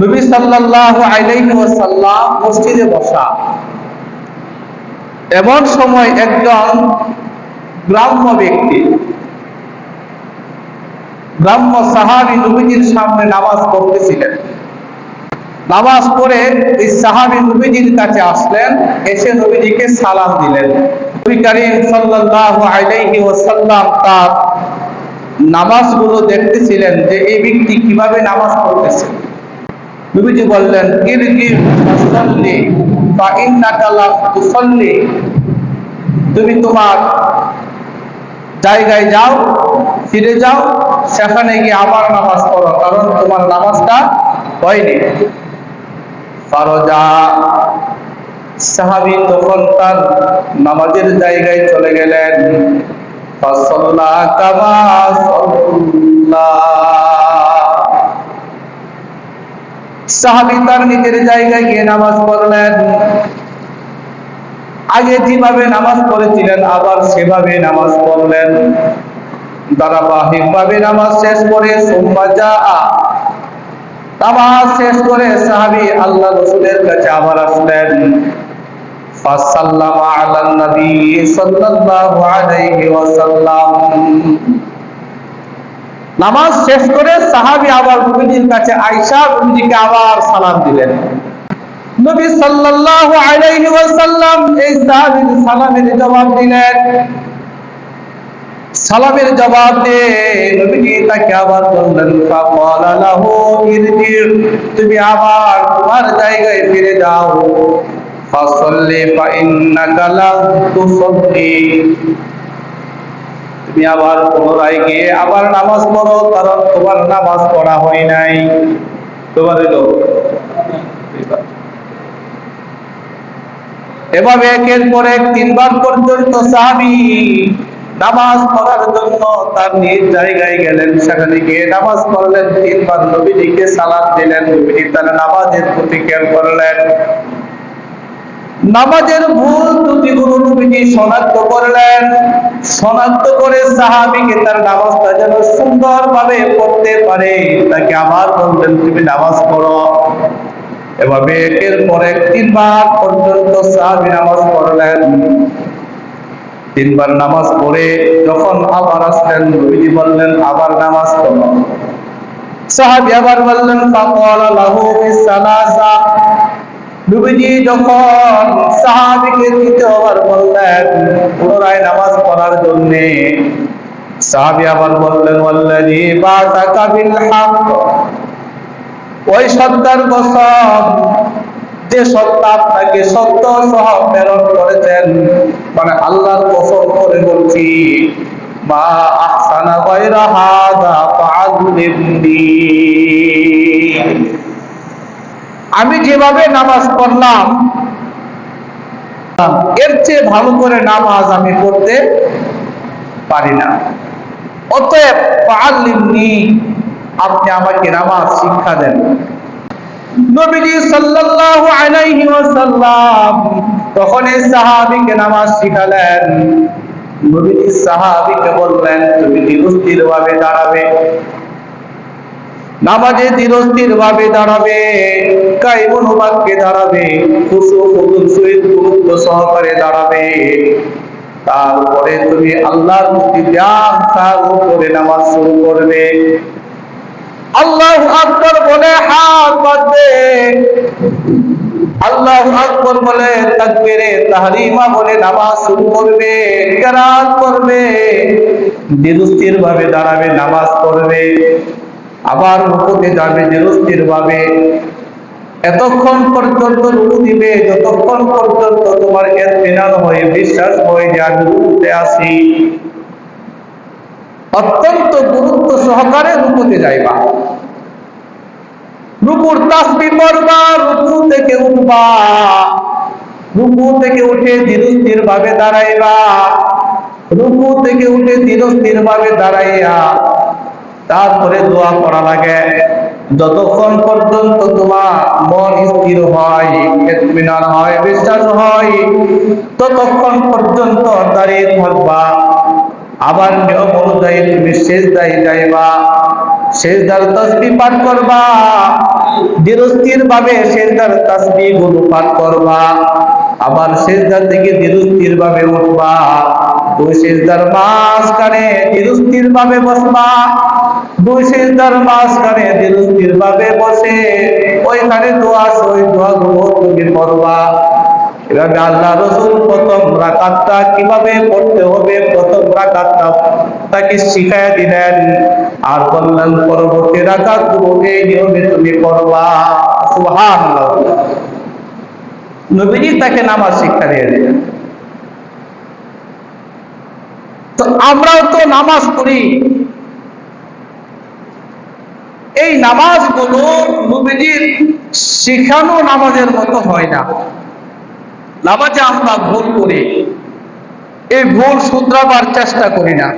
নবী সাল্লাল্লাহু আলাইহি ওয়াসাল্লাম মসজিদে বসা। এমন সময় একজন গ্রাম্য ব্যক্তি গ্রাম্য নবীজির সামনে নামাজ পড়তেছিলেন। নামাজ পড়ে এই সাহাবী নবীজির কাছে আসলেন, এসে নবীজিকে সালাম দিলেন। নবী করিম সাল্লাল্লাহু আলাইহি ওয়াসাল্লাম তার নামাজগুলো দেখতেছিলেন যে এই ব্যক্তি কীভাবে নামাজ পড়তেছে। নবীজি বললেন ইরজি ফাসাল্লি ফা ইন্নাকা লাম তুসাল্লি। তুমি তোমার জায়গায় যাও, ফিরে যাও, সেখানে গিয়ে আবার নামাজ পড়ো, কারণ তোমার নামাজটা হয়নি। ফারজা, সাহাবী তখন তার নামাজের জায়গায় চলে গেলেন। ফাসাল্লা কামা সাহাবী তার নিজের জায়গায় গিয়ে নামাজ পড়লেন। আগে যেভাবে নামাজ পড়েছিলেন, আবার সেভাবে নামাজ পড়লেন। ধারাবাহিক ভাবে নামাজ শেষ করে সোমবার যা নামাজ শেষ করে সাহাবী আল্লাহ রসুলের কাছে আবার আসলেন। ফাসাল্লামা আলান নবী সাল্লাল্লাহু আলাইহি ওয়াসাল্লাম। নামাজ শেষ করে সাহাবী আবার নবীজির কাছে আয়েশা নবীজিকে আবার সালাম দিলেন। নবী সাল্লাল্লাহু আলাইহি ওয়াসাল্লাম এই সাহাবীর সালামের জবাব দিলেন। সালামের জবাব দিয়ে নবীজি তাকে আবার বললেন, ফাকালা লাহু, ইরজি, তুমি আবার তোমার জায়গায় ফিরে যাও। ফাসাল্লি ফা ইন্নাকা লাম তুসাল্লি। তুমি আবার পুনরায় গিয়ে আবার নামাজ পড়ো, কারণ তোমার নামাজ পড়া হয় নাই। তোমার এভাবে একের পর এক তিনবার পর্যন্ত সাহাবি নামাজ পড়ার জন্য তার নিজ জায়গায় গেলেন। সেখানে গিয়ে নামাজ পড়লেন, তিনবার নবীজিকে সালাদ দিলেন, নবীজি তার নামাজের প্রতি খেয়াল করলেন। নামাজের ভুল ত্রুটিগুলো নবীজি শনাক্ত করলেন। শনাক্ত করে সাহাবিকে তার নামাজটা যেন সুন্দরভাবে পড়তে পারে। তাকে আবার বললেন, তুমি নামাজ পড়ো। এভাবে একের পর এক তিনবার পর্যন্ত সাহাবি নামাজ পড়লেন। তিনবার নামাজ পড়ে যখন আবার আসলেন, নবীজি বললেন, আবার নামাজ পড়ো। সাহাবি আবার বললেন, ফাকালা লাহু বিসালাসা নবীজি যখন সাহাবীকে দ্বিতীয়বার বললেন, পুনরায় নামাজ পড়ার জন্য, সাহাবী আবার বললেন, ওয়াল্লাযী বাতাকা বিল হক ওই সত্তার কসম যে সত্তা আপনাকে সত্য সহ প্রেরণ করেছেন মানে আল্লাহর কসম করে বলছি, মা আহসানা গায়রা হাদা ফাআল্লিমনি আমি যেভাবে নামাজ পড়লাম, এর চেয়ে ভালো করে নামাজ আমি পড়তে পারি না। অতএব পাল্লিমনি আপনি আমাকে নামাজ শিক্ষা দেন। নবীজি সাল্লাল্লাহু আলাইহি নামাজ শিখালেন। দাঁড়াবে। নামাজে ধীরস্থির ভাবে দাঁড়াবে কাইমন বাক্যে দাঁড়াবে, খুশু খুদুর সহিত গুরুত্ব সহকারে দাঁড়াবে। তারপরে তুমি আল্লাহর প্রতি ধ্যান চালু করে নামাজ শুরু করবে। আল্লাহ আকবর বলে, হাত বাঁধবে আল্লাহ আকবর বলে তাহরিমা বলে নামাজ শুরু করবে, কেরাত করবে ধীরস্থির ভাবে দাঁড়াবে, নামাজ পড়বে। আবার রুকুতে যাবে ধীরস্থির ভাবে এতক্ষণ পর্যন্ত রুকু দিবে, যতক্ষণ পর্যন্ত তোমার এতমিনান হয়ে, বিশ্বাস হয়ে যে আমি রুকুতে আসি অত্যন্ত গুরুত্ব সহকারে রুকুতে যাইবা। রুকুর তাসবি পড়বা, রুকু থেকে উঠবা। রুকু থেকে উঠে ধীরস্থির ভাবে দাঁড়াইবা। রুকু থেকে উঠে ধীরস্থির ভাবে দাঁড়াইয়া তারপরে দোয়া করা লাগে। যতক্ষণ পর্যন্ত তোমার মন স্থির হয় হয়, বিশ্বাস হয়, ততক্ষণ পর্যন্ত দাঁড়িয়ে থাকবা। আবার নিয়ম অনুযায়ী তুমি শেষ দায়ী যাইবা। সেজদার তসবি পাঠ করবা। ধীরস্থির ভাবে সেজদার তসবি গুলো পাঠ করবা। আবার সেজদা থেকে ধীরস্থির ভাবে উঠবা। দুই সেজদার মাঝখানে ধীরস্থির ভাবে বসবা। দুই সেজদার মাঝখানে ধীরস্থির ভাবে বসে ওইখানে দোয়া ওই দোয়া গুলো তুমি করবা। এভাবে আল্লাহ রসুল প্রথম রাকাতটা কীভাবে পড়তে হবে, প্রথম রাকাতটা তাকে শিখাই দিলেন। আর বললেন পরবর্তী রাকাত এই নিয়মে তুমি পড়বা। সুবহানাল্লাহ। নবীজি তাকে নামাজ শিক্ষা দিয়ে দিলেন। তো আমরাও তো নামাজ পড়ি। এই নামাজগুলো নবীজির শিখানো নামাজের মতো হয় না। নামাজে আমরা ভুল করি। এই ভুল শুধরাবার চেষ্টা করি না।